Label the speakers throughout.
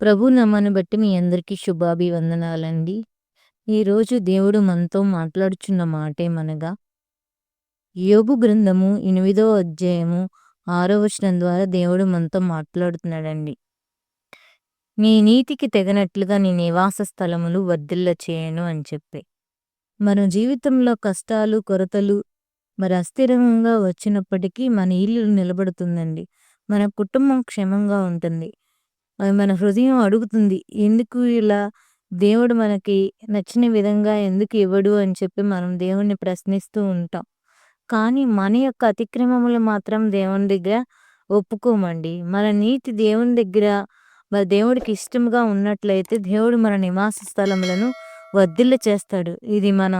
Speaker 1: ప్రభు నమ్మను బట్టి మీ అందరికీ శుభాభివందనాలండి. ఈరోజు దేవుడు మనతో మాట్లాడుచున్న మాటేమనగా, యోగు గ్రంథము ఎనిమిదో అధ్యాయము ఆరో వచనం ద్వారా దేవుడు మనతో మాట్లాడుతున్నాడండి. నీ నీతికి తెగనట్లుగా నీ నివాస స్థలములు వర్ధిల్ల చేయను అని చెప్పి. మన జీవితంలో కష్టాలు, కొరతలు మరి అస్థిరంగా వచ్చినప్పటికీ మన ఇల్లు నిలబడుతుందండి. మన కుటుంబం క్షేమంగా ఉంటుంది. మన హృదయం అడుగుతుంది. ఎందుకు ఇలా దేవుడు మనకి నచ్చిన విధంగా ఎందుకు ఇవ్వడు అని చెప్పి మనం దేవుణ్ణి ప్రశ్నిస్తూ ఉంటాం. కానీ మన యొక్క అతిక్రమములు మాత్రం దేవుని దగ్గర ఒప్పుకోమండి. మన నీతి దేవుని దగ్గర మరి దేవుడికి ఇష్టంగా ఉన్నట్లయితే దేవుడు మన నివాస స్థలములను వద్దిల్ల చేస్తాడు. ఇది మన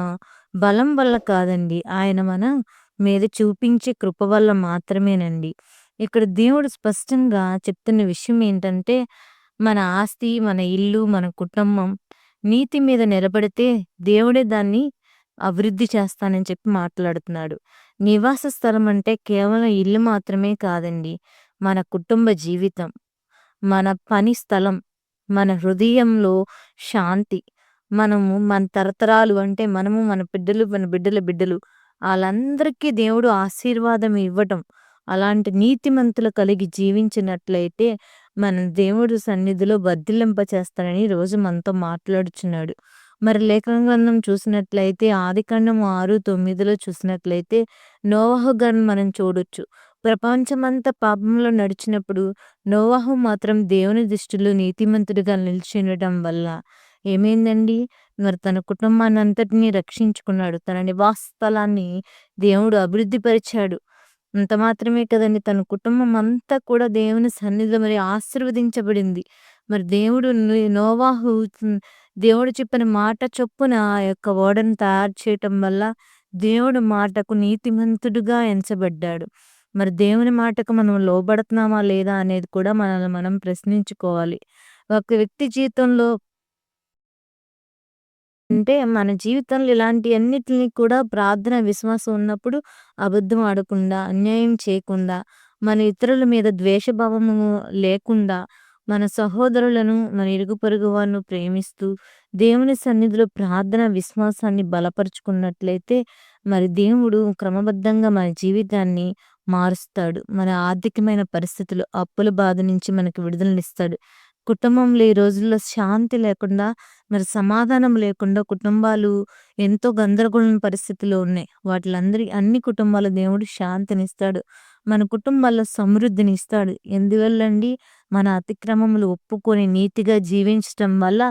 Speaker 1: బలం వల్ల కాదండి. ఆయన మన మీద చూపించే కృప వల్ల మాత్రమేనండి. ఇక్కడ దేవుడు స్పష్టంగా చెప్తున్న విషయం ఏంటంటే, మన ఆస్తి, మన ఇల్లు, మన కుటుంబం నీతి మీద నిలబడితే దేవుడే దాన్ని అభివృద్ధి చేస్తానని చెప్పి మాట్లాడుతున్నాడు. నివాస స్థలం అంటే కేవలం ఇల్లు మాత్రమే కాదండి. మన కుటుంబ జీవితం, మన పని స్థలం, మన హృదయంలో శాంతి, మనము మన తరతరాలు అంటే మనము, మన బిడ్డలు, మన బిడ్డల బిడ్డలు వాళ్ళందరికీ దేవుడు ఆశీర్వాదం ఇవ్వటం. అలాంటి నీతిమంతులు కలిగి జీవించినట్లయితే మన దేవుడు సన్నిధిలో బద్దిలింప చేస్తాడని రోజు మనతో మాట్లాడుచున్నాడు. మరి లేఖన గ్రంథం చూసినట్లయితే ఆదికాండం 6:9లో చూసినట్లయితే నోవహు గారిని మనం చూడొచ్చు. ప్రపంచమంతా పాపంలో నడిచినప్పుడు నోవాహు మాత్రం దేవుని దృష్టిలో నీతిమంతుడిగా నిలిచుండటం వల్ల ఏమైందండి? మరి తన కుటుంబాన్ని అంతటినీ రక్షించుకున్నాడు. తన నివాస స్థలాన్ని దేవుడు అభివృద్ధి పరిచాడు. అంత మాత్రమే కదండి తన కుటుంబం అంతా కూడా దేవుని సన్నిధిలో మరి ఆశీర్వదించబడింది. మరి దేవుడు నోవాహు దేవుడు చెప్పిన మాట చొప్పున ఆ యొక్క ఓడను తయారు చేయటం వల్ల దేవుడి మాటకు నీతిమంతుడుగా ఎంచబడ్డాడు. మరి దేవుని మాటకు మనం లోబడుతున్నామా లేదా అనేది కూడా మనల్ని మనం ప్రశ్నించుకోవాలి. ఒక వ్యక్తి జీవితంలో అంటే మన జీవితంలో ఇలాంటి అన్నిటిని కూడా ప్రార్థన, విశ్వాసం ఉన్నప్పుడు అబద్ధం ఆడకుండా, అన్యాయం చేయకుండా, మన ఇతరుల మీద ద్వేషభావము లేకుండా, మన సహోదరులను, మన ఇరుగు పొరుగు వారిని ప్రేమిస్తూ, దేవుని సన్నిధిలో ప్రార్థన, విశ్వాసాన్ని బలపరుచుకున్నట్లయితే మరి దేవుడు క్రమబద్ధంగా మన జీవితాన్ని మారుస్తాడు. మన ఆర్థికమైన పరిస్థితులు, అప్పుల బాధ నుంచి మనకు విడుదలనిస్తాడు. కుటుంబంలో ఈ రోజుల్లో శాంతి లేకుండా, మరి సమాధానం లేకుండా కుటుంబాలు ఎంతో గందరగోళం పరిస్థితిలో ఉన్నాయి. వాటిలందరి అన్ని కుటుంబాల దేవుడు శాంతినిస్తాడు. మన కుటుంబాల్లో సమృద్ధిని ఇస్తాడు. ఎందువల్లండి? మన అతిక్రమములు ఒప్పుకొని నీతిగా జీవించటం వల్ల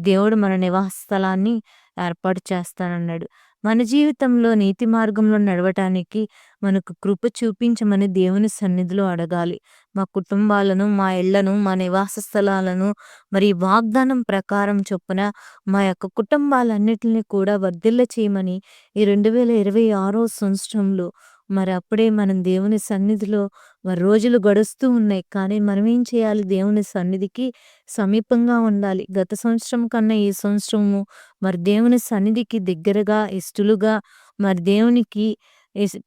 Speaker 1: దేవుడు మన నివాస స్థలాన్ని ఏర్పాటు చేస్తానన్నాడు. మన జీవితంలో నీతి మార్గంలో నడవటానికి మనకు కృప చూపించమని దేవుని సన్నిధిలో అడగాలి. మా కుటుంబాలను, మా ఇళ్ళను, మా నివాస స్థలాలను మరి వాగ్దానం ప్రకారం చొప్పున మా యొక్క కుటుంబాలన్నిటిని కూడా వర్ధిల్ల చేయమని ఈ 2026 సంవత్సరంలో మరి అప్పుడే మనం దేవుని సన్నిధిలో మరి రోజులు గడుస్తూ ఉన్నాయి. కానీ మనం ఏం చేయాలి? దేవుని సన్నిధికి సమీపంగా ఉండాలి. గత సంవత్సరం కన్నా ఈ సంవత్సరము మరి దేవుని సన్నిధికి దగ్గరగా, ఇష్టలుగా మరి దేవునికి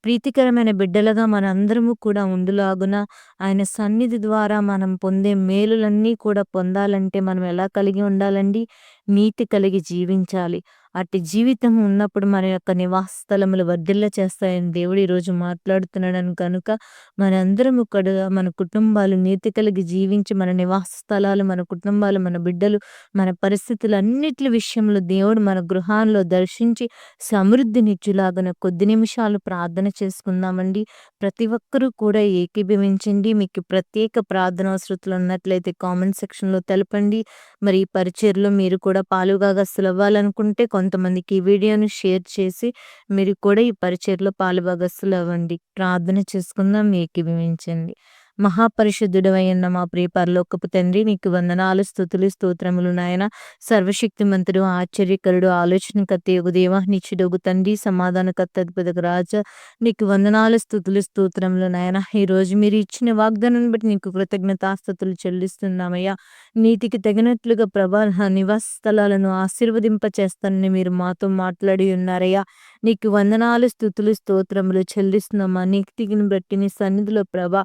Speaker 1: ప్రీతికరమైన బిడ్డలుగా మనందరము కూడా ఉండులాగున ఆయన సన్నిధి ద్వారా మనం పొందే మేలులన్నీ కూడా పొందాలంటే మనం ఎలా కలిగి ఉండాలండి? నీతి కలిగి జీవించాలి. అట్టి జీవితం ఉన్నప్పుడు మన యొక్క నివాస స్థలములు వర్ధిల్ల చేస్తాయని దేవుడు ఈరోజు మాట్లాడుతున్నాడని కనుక మనందరం ఇక్కడ మన కుటుంబాలు నీతి కలిగి జీవించి మన నివాస స్థలాలు, మన కుటుంబాలు, మన బిడ్డలు, మన పరిస్థితులు అన్నిటి విషయంలో దేవుడు మన గృహాల్లో దర్శించి సమృద్ధినిచ్చులాగున కొద్ది నిమిషాలు ప్రార్థన చేసుకుందామండి. ప్రతి ఒక్కరూ కూడా ఏకీభవించండి. మీకు ప్రత్యేక ప్రార్థనా అవసరతలు ఉన్నట్లయితే కామెంట్ సెక్షన్‌లో తెలపండి. మరి ఈ పరిచయలో మీరు కూడా పాలుభాగస్తులవ్వాలనుకుంటే కొంతమందికి ఈ వీడియోను షేర్ చేసి మీరు కూడా ఈ పరిచయలో పాలుభాగస్తులు అవ్వండి ప్రార్థన చేసుకుందాం ఏకీభవించండి. మహాపరిశుద్ధుడవైయున్న మా ప్రియ పరలోకపు తండ్రి నీకు వందనాలు, స్థుతులు స్తోత్రములు నాయన సర్వశక్తిమంతుడు, ఆశ్చర్యకరుడు, ఆలోచనకర్త యగు దేవ నిత్యుడగు తండ్రి, సమాధానకర్త అధిపతికి రాజా నీకు వందనాలు, స్థుతులు స్తోత్రములు నాయనా. ఈరోజు మీరు ఇచ్చిన వాగ్దానాన్ని బట్టి నీకు కృతజ్ఞతాస్థుతులు చెల్లిస్తున్నామయ్యా. నీతికి తగినట్లుగా ప్రభా నివాస స్థలాలను ఆశీర్వదింప చేస్తానని మీరు మాతో మాట్లాడి ఉన్నారయ్యా. నీకు వందనాలు, స్థుతులు స్తోత్రములు చెల్లిస్తున్నామా. నీతిని బట్టి నీ సన్నిధిలో ప్రభా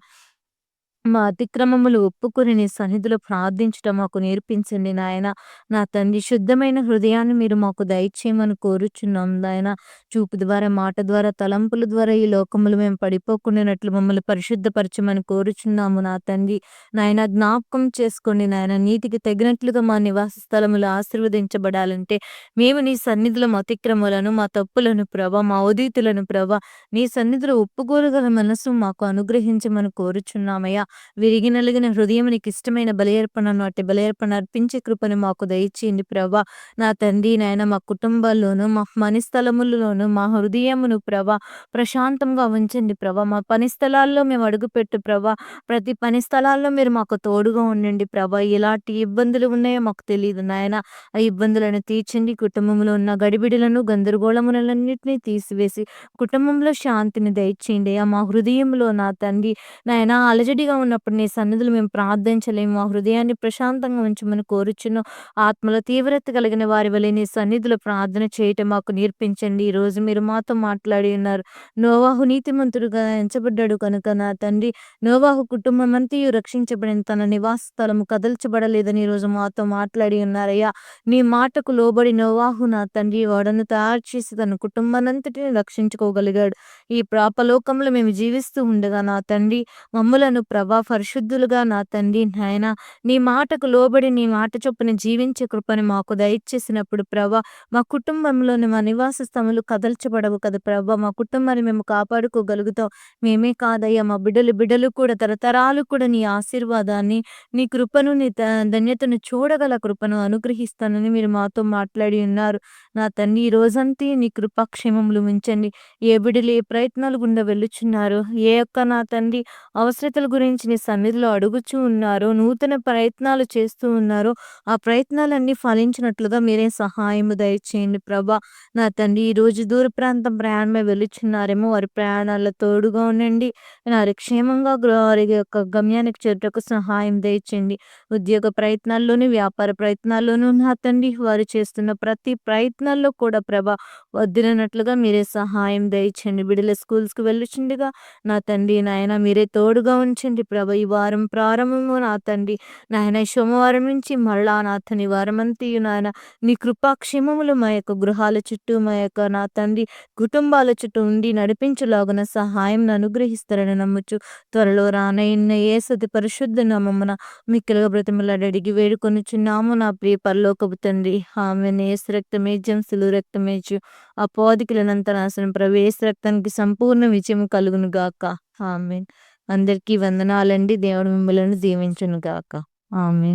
Speaker 1: మా అతిక్రమములు ఒప్పుకొని నీ సన్నిధిలో ప్రార్థించటం మాకు నేర్పించండి నాయన. నా తండ్రి శుద్ధమైన హృదయాన్ని మీరు మాకు దయచేయమని కోరుచున్నాం నాయన. చూపు ద్వారా, మాట ద్వారా, తలంపుల ద్వారా ఈ లోకములు మేము పడిపోకుండానట్లు మమ్మల్ని పరిశుద్ధపరచమని కోరుచున్నాము నా తండ్రి. నాయన జ్ఞాపకం చేసుకోండి నాయన. నీతికి తగినట్లుగా మా నివాస స్థలములు ఆశీర్వదించబడాలంటే మేము నీ సన్నిధిలో మా అతిక్రమలను, మా తప్పులను ప్రభా, మా ఉదీతులను ప్రభా నీ సన్నిధిలో ఒప్పుకోలుగల మనసు మాకు అనుగ్రహించమని కోరుచున్నామయ్యా. విరిగి నలిగిన హృదయం నీకు ఇష్టమైన బలియర్పణను అట్టి బలియర్పణ అర్పించే కృపను మాకు దయచేయండి ప్రభా. నా తండ్రి నాయన మా కుటుంబాల్లోనూ మా పని స్థలములలోనూ మా హృదయమును ప్రభా ప్రశాంతంగా ఉంచండి ప్రభా. మా పని స్థలాల్లో మేము అడుగుపెట్టు ప్రభా. ప్రతి పని స్థలాల్లో మీరు మాకు తోడుగా ఉండండి ప్రభా. ఎలాంటి ఇబ్బందులు ఉన్నాయో మాకు తెలియదు నాయన. ఆ ఇబ్బందులను తీర్చండి. కుటుంబంలో ఉన్న గడిబిడులను గందరగోళములన్నింటినీ తీసివేసి కుటుంబంలో శాంతిని దయచేయండి ఆ మా హృదయంలో నా తండ్రి నాయన అలజడిగా ఉన్నప్పుడు నీ సన్నిధులు మేము ప్రార్థించలేము. మా హృదయాన్ని ప్రశాంతంగా ఉంచమని కోరుచున్నాం ఆత్మల తీవ్రత కలిగిన వారి వలె నీ సన్నిధిలో ప్రార్థన చేయటం మాకు నేర్పించండి. ఈరోజు రోజు మీరు మాతో మాట్లాడి ఉన్నారు. నోవాహు నీతిమంతుడుగా ఎంచబడ్డాడు కనుక నా తండ్రి నోవాహు కుటుంబం అంతయు రక్షించబడిన తన నివాస స్థలము కదల్చబడలేదని ఈరోజు మాతో మాట్లాడి ఉన్నారయ్యా. నీ మాటకు లోబడి నోవాహు నా తండ్రి వాడను తయారు చేసి తన కుటుంబానంతటిని రక్షించుకోగలిగాడు. ఈ ప్రాపలోకంలో మేము జీవిస్తూ ఉండగా నా తండ్రి మమ్ములను ప్రభ పరిశుద్ధులుగా నా తండ్రి నాయన నీ మాటకు లోబడి నీ మాట చొప్పున జీవించే కృపని మాకు దయచేసినప్పుడు ప్రభా మా కుటుంబంలోని మా నివాస స్థములు కదల్చబడవు కదా ప్రభా మా కుటుంబాన్ని మేము కాపాడుకోగలుగుతాం. మేమే కాదయ్యా మా బిడ్డలు బిడ్డలు కూడా తరతరాలు కూడా నీ ఆశీర్వాదాన్ని నీ కృపను నీ ధన్యతను చూడగల కృపను అనుగ్రహిస్తానని మీరు మాతో మాట్లాడి ఉన్నారు. నా తండ్రి ఈ రోజంతా నీ కృపాక్షేమములు ఉంచండి. ఏ బిడ్డలు ఏ ప్రయత్నాలు గుండా వెళ్ళుచున్నారు ఏ యొక్క నా తండ్రి అవసరతల గురించి నీ సన్నిధిలో అడుగుచూ ఉన్నారో నూతన ప్రయత్నాలు చేస్తూ ఉన్నారో ఆ ప్రయత్నాలన్నీ ఫలించినట్లుగా మీరే సహాయము దయచేయండి. ప్రభా నా తండ్రి ఈ రోజు దూర ప్రాంతం ప్రయాణమే వెళ్ళుచున్నారేమో వారి ప్రయాణాల్లో తోడుగా ఉండండి. వారి క్షేమంగా వారి యొక్క గమ్యానికి చేరుటకు సహాయం దయచేయండి. ఉద్యోగ ప్రయత్నాల్లోని వ్యాపార ప్రయత్నాల్లోనూ నా తండ్రి వారు చేస్తున్న ప్రతి ప్రయత్నాల్లో కూడా ప్రభా వద్దినట్లుగా మీరే సహాయం దయచేయండి. బిడ్డల స్కూల్స్కి వెళ్ళుచుండగా నా తండ్రి నాయన మీరే తోడుగా ఉంచండి. ప్రభ ఈ వారం ప్రారంభము నా తండ్రి. నాయన సోమవారం నుంచి మళ్ళా నాథని వారం అంతయు నాయన. నీ కృపాక్షేమములు మా యొక్క గృహాల చుట్టూ మా యొక్క నా తండ్రి కుటుంబాల చుట్టూ ఉండి నడిపించులాగున సహాయం అనుగ్రహిస్తారని నమ్ముచు త్వరలో రానయ్య ఏ సతి పరిశుద్ధ నామమున మిక్కలుగా బ్రతిమలాడి అడిగి వేడుకొనుచున్నాము నా ప్రియ పరలోకపు తండ్రి. ఆమె ఏసు రక్తమేజ్యం సులు రక్తమేజ్యం అపోధికులనంత నాశనం ప్రవేశ రక్తానికి సంపూర్ణ విజయం కలుగును గాక. ఆమెన్. అందరికీ వందనాలండి. దేవుడు మిమ్మల్ని దీవించును గాక ఆమె